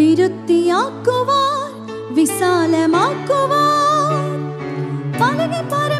വിരുത്തിയാക്കുവാൻ വിശാലമാക്കുവാൻ പലകി പരം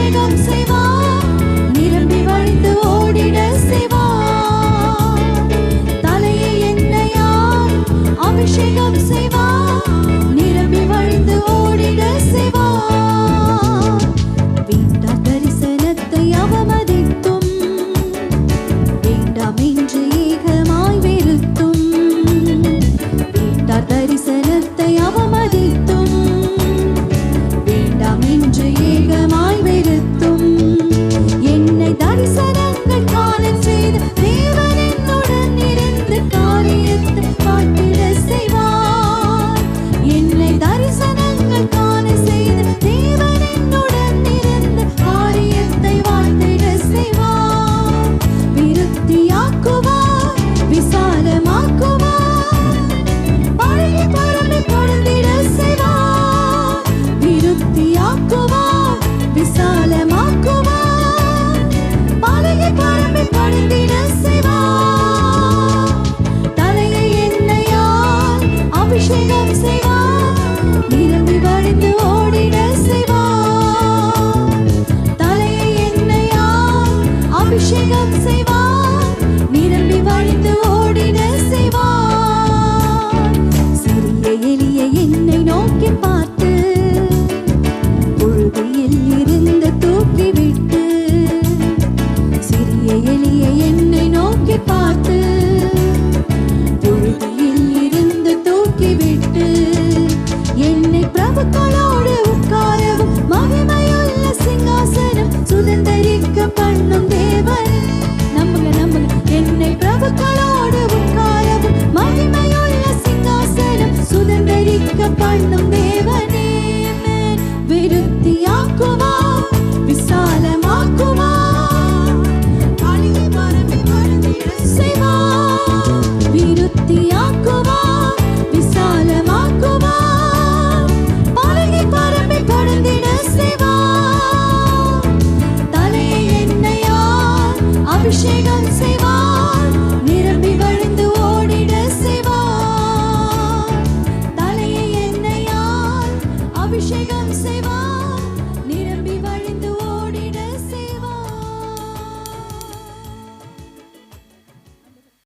அபிஷேகம் செய்வார் tu பண்ணும் தேவன் நம்புங்க நம்புங்க என்னை பிரபுக்களோடு உட்காரவும் மகிமையுள்ள சிங்காசனம் சுதந்திரிக்க பண்ணும் தேவன் save all.